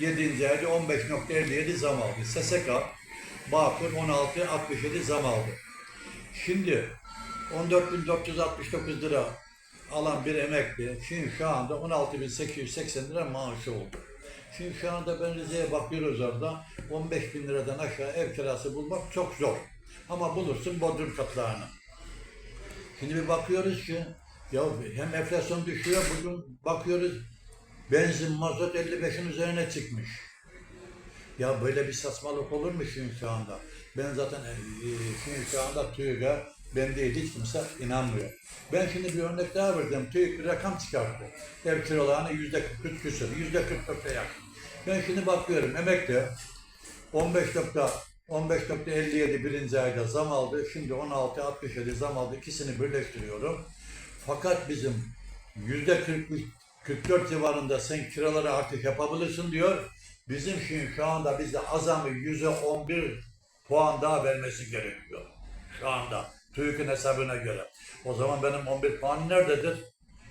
7. ayda 15.57 zam aldı. SSK, Bağkur 16.67 zam aldı. Şimdi 14.469 lira alan bir emekli şimdi şu anda 16.880 lira maaşı oldu. Şimdi şu anda ben Rize'ye bakıyoruz orada 15 bin liradan aşağı ev kirası bulmak çok zor. Ama bulursun bodrum katlarını. Şimdi bir bakıyoruz ki ya hem enflasyon düşüyor bugün bakıyoruz benzin mazot 55'in üzerine çıkmış. Ya böyle bir saçmalık olur mu şimdi şu anda? Ben zaten e, şimdi şu anda TÜİK'e ben değil hiç kimse inanmıyor. Ben şimdi bir örnek daha verdim. TÜİK bir rakam çıkarttı. Ev kiralarına yüzde 43 küsur, yüzde 44'e yakın. Ben şimdi bakıyorum emekli 15 nokta 15.57 birinci ayda zam aldı. Şimdi 16.67 zam aldı. İkisini birleştiriyorum. Fakat bizim yüzde 43 44 civarında sen kiralara artık yapabilirsin diyor. Bizim şimdi şu anda bize azamı yüzde 11 puan daha vermesi gerekiyor. Şu anda TÜİK'in hesabına göre. O zaman benim 11 puan nerededir?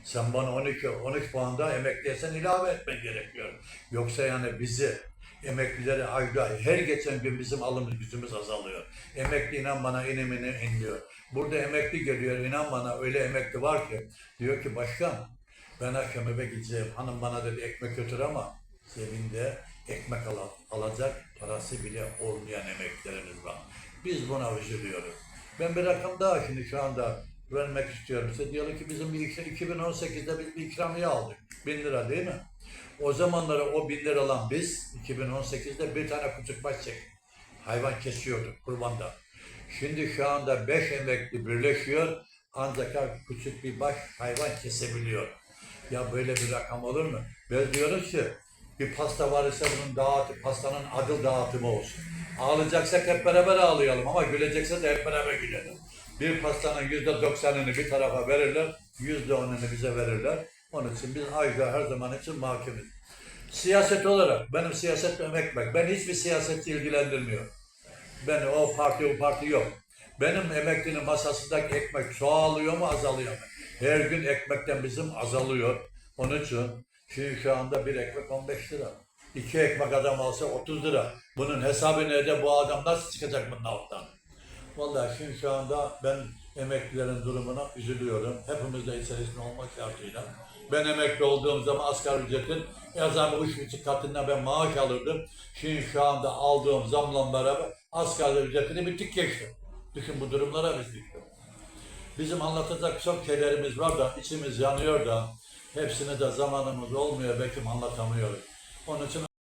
Sen bana 12, 13 puan daha emekliysen ilave etmen gerekiyor. Yoksa yani bizi emeklileri ayda her geçen gün bizim alımız gücümüz azalıyor. Emekli inan bana inimini inliyor. Burada emekli geliyor inan bana öyle emekli var ki diyor ki başkan ben akşam eve gideceğim. Hanım bana dedi ekmek götür ama cebinde ekmek al- alacak parası bile olmayan emeklilerimiz var. Biz buna üzülüyoruz. Ben bir rakam daha şimdi şu anda vermek istiyorum size. Diyelim ki bizim bir iki- 2018'de biz bir ikramiye aldık. 1000 lira değil mi? O zamanları o 1000 lira alan biz 2018'de bir tane küçük baş çek. Hayvan kesiyorduk kurbanda. Şimdi şu anda 5 emekli birleşiyor ancak küçük bir baş hayvan kesebiliyor. Ya böyle bir rakam olur mu? Biz diyoruz ki bir pasta var ise bunun dağıtı, pastanın adı dağıtımı olsun. Ağlayacaksak hep beraber ağlayalım ama gülecekse de hep beraber gülelim. Bir pastanın yüzde doksanını bir tarafa verirler, yüzde onunu bize verirler. Onun için biz ayrıca her zaman için mahkumiz. Siyaset olarak benim siyasetle ekmek. Ben hiçbir siyasetçi ilgilendirmiyor. Ben o parti o parti yok. Benim emeklinin masasındaki ekmek çoğalıyor mu azalıyor mu? Her gün ekmekten bizim azalıyor. Onun için şimdi şu anda bir ekmek 15 lira. İki ekmek adam alsa 30 lira. Bunun hesabı nerede bu adam nasıl çıkacak bunun altından? Vallahi şimdi şu anda ben emeklilerin durumuna üzülüyorum. Hepimiz de içerisinde olmak şartıyla. Ben emekli olduğum zaman asgari ücretin yazarı üç buçuk katından ben maaş alırdım. Şimdi şu anda aldığım zamla beraber asgari ücretini bitik geçtim. Düşün bu durumlara biz düştük. Bizim anlatacak çok şeylerimiz var da içimiz yanıyor da hepsini de zamanımız olmuyor belki anlatamıyoruz. Onun için